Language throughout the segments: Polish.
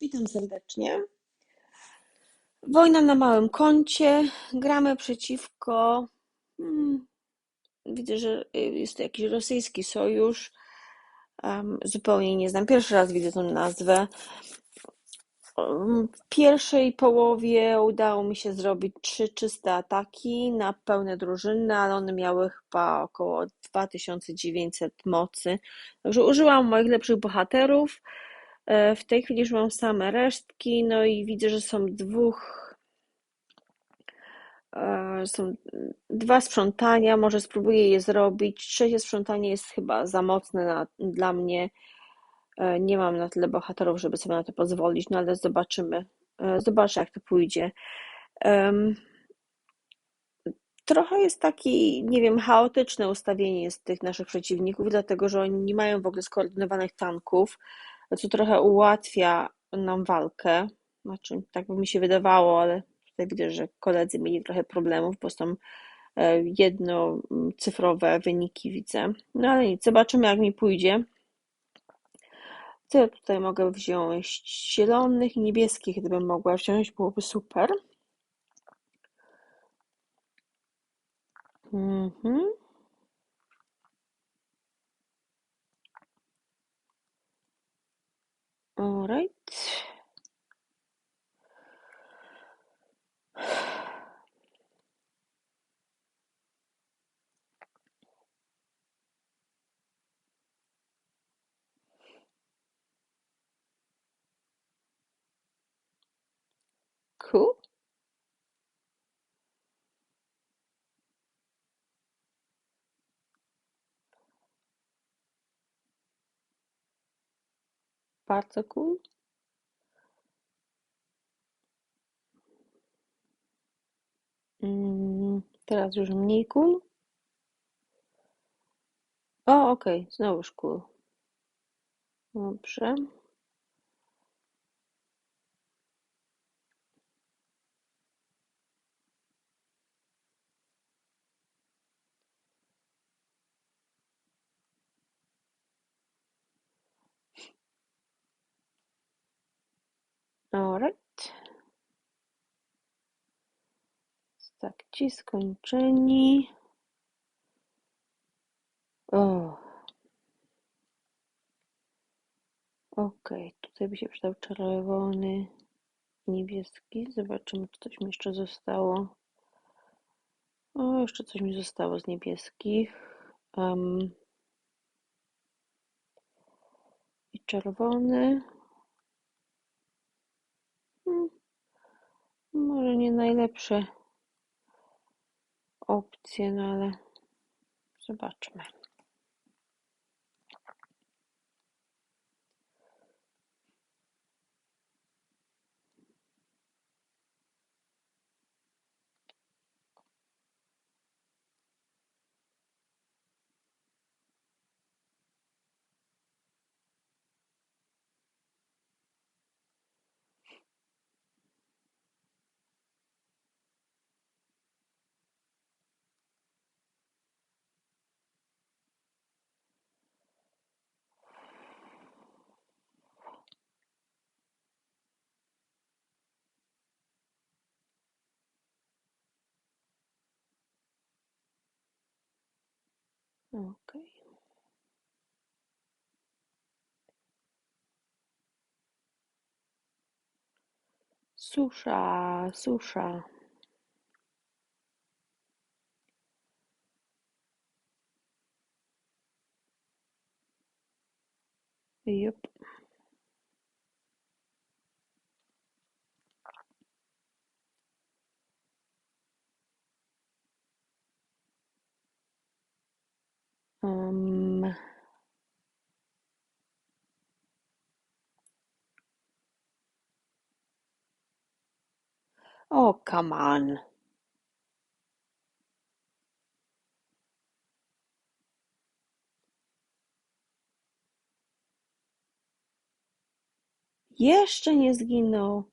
Witam serdecznie. Wojna na małym kącie. Gramy przeciwko. Hmm, widzę, że y, jest to jakiś rosyjski sojusz. Um, zupełnie nie znam. Pierwszy raz widzę tę nazwę. W pierwszej połowie udało mi się zrobić trzy czyste ataki na pełne drużyny, ale one miały chyba około 2900 mocy. Także użyłam moich lepszych bohaterów. E, w tej chwili już mam same resztki, no i widzę, że są dwóch. E, są dwa sprzątania, może spróbuję je zrobić. Trzecie sprzątanie jest chyba za mocne na, dla mnie. E, nie mam na tyle bohaterów, żeby sobie na to pozwolić, no ale zobaczymy. Zobaczę, jak to pójdzie. Trochę jest taki, nie wiem, chaotyczne ustawienie jest tych naszych przeciwników, dlatego że oni nie mają w ogóle skoordynowanych tanków co trochę ułatwia nam walkę. Znaczy, tak by mi się wydawało, ale tutaj widzę, że koledzy mieli trochę problemów, bo są e, jednocyfrowe wyniki widzę. No ale nic, zobaczymy jak mi pójdzie. Co ja tutaj mogę wziąć? Zielonych i niebieskich, gdybym mogła wziąć, byłoby super. Mhm. All right. Cool. Cool. Mm, teraz już mniej cool. O, okej, okay. znowuż. Dobrze. Alright. Tak, ci skończeni. O. Ok, tutaj by się przydał czerwony, niebieski. Zobaczymy, czy coś mi jeszcze zostało. O, jeszcze coś mi zostało z niebieskich. Um, I czerwony. Hmm. Może nie najlepsze opcje, no ale zobaczmy. Okay. Susha, susha. Yep. Um, oh, come on. Jeszcze nie zginął.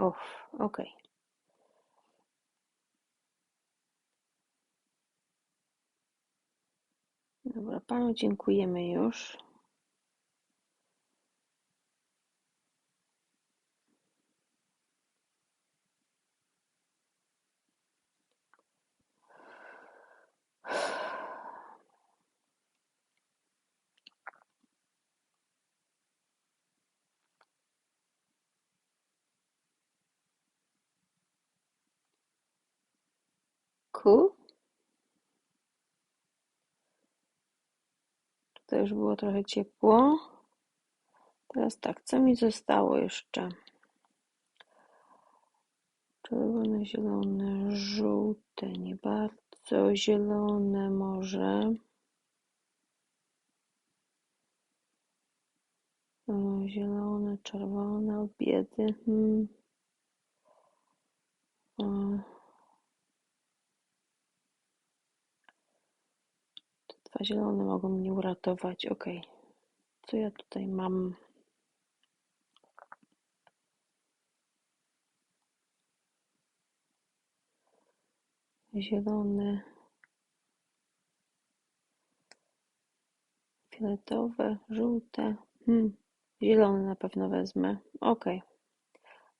Uff, okej. Dobra, panu dziękujemy już. Tutaj już było trochę ciepło. Teraz tak, co mi zostało jeszcze? Czerwone, zielone, żółte, nie bardzo, zielone może. Zielone, czerwone, obiedy. Hmm. Dwa zielone mogą mnie uratować. Ok. Co ja tutaj mam? Zielone. Fioletowe, żółte. Hmm. Zielone na pewno wezmę. Ok.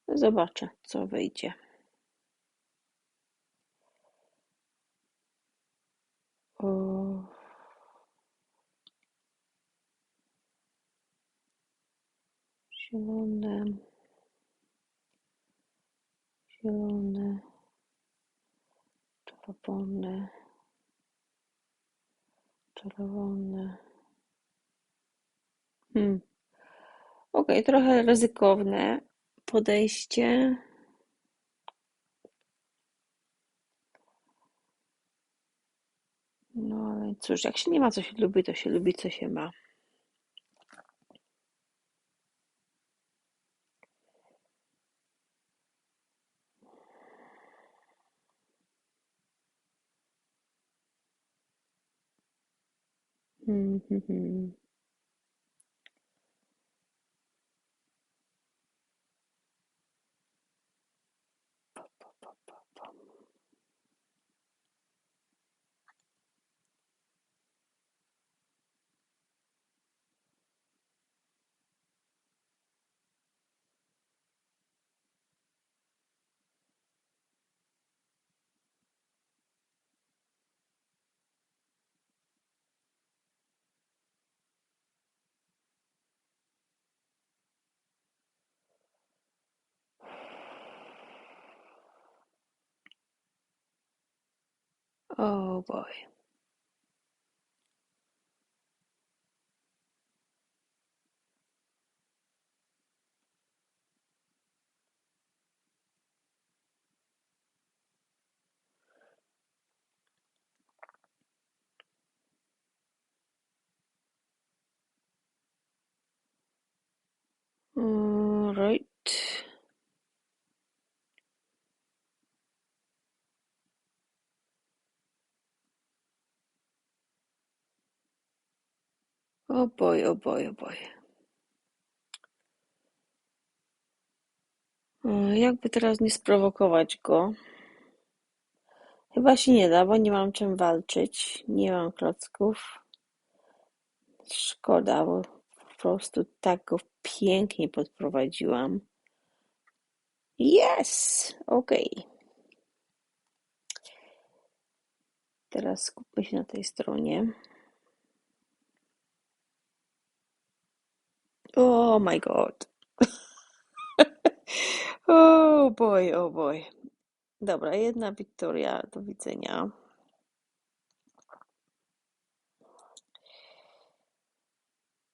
Zobaczę, co wyjdzie. O. Zielone. Zielone. Czerwone. Czerwone. Hmm. Ok, trochę ryzykowne podejście. No ale cóż, jak się nie ma co się lubi, to się lubi co się ma. Hmm, Oh boy. All Oh boy, oh boy, boy. E, Jakby teraz nie sprowokować go? Chyba się nie da, bo nie mam czym walczyć. Nie mam klocków. Szkoda, bo po prostu tak go pięknie podprowadziłam. Yes! Okej. Teraz skupmy się na tej stronie. Oh my god. Oh boy, oh boy. Dobra, jedna Wiktoria, do widzenia.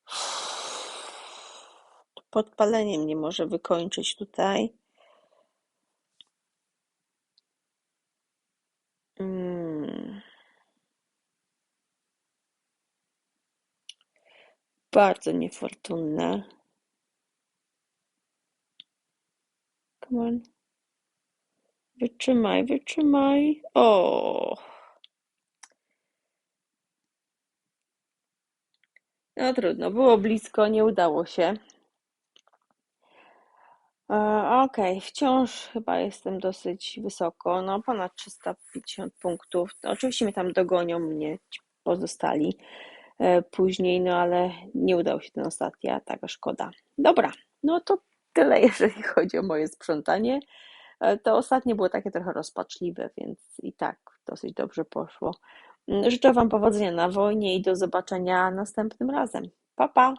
Podpalenie mnie może wykończyć tutaj. Bardzo niefortunne. Come on. Wytrzymaj, wytrzymaj. O. No trudno, było blisko, nie udało się. E, Okej, wciąż chyba jestem dosyć wysoko, no ponad 350 punktów. Oczywiście mnie tam dogonią mnie pozostali później, no ale nie udał się ten ostatni atak, szkoda. Dobra, no to tyle, jeżeli chodzi o moje sprzątanie. E, To ostatnie było takie trochę rozpaczliwe, więc i tak dosyć dobrze poszło. Mm, Życzę Wam powodzenia na wojnie i do zobaczenia następnym razem. Pa, pa!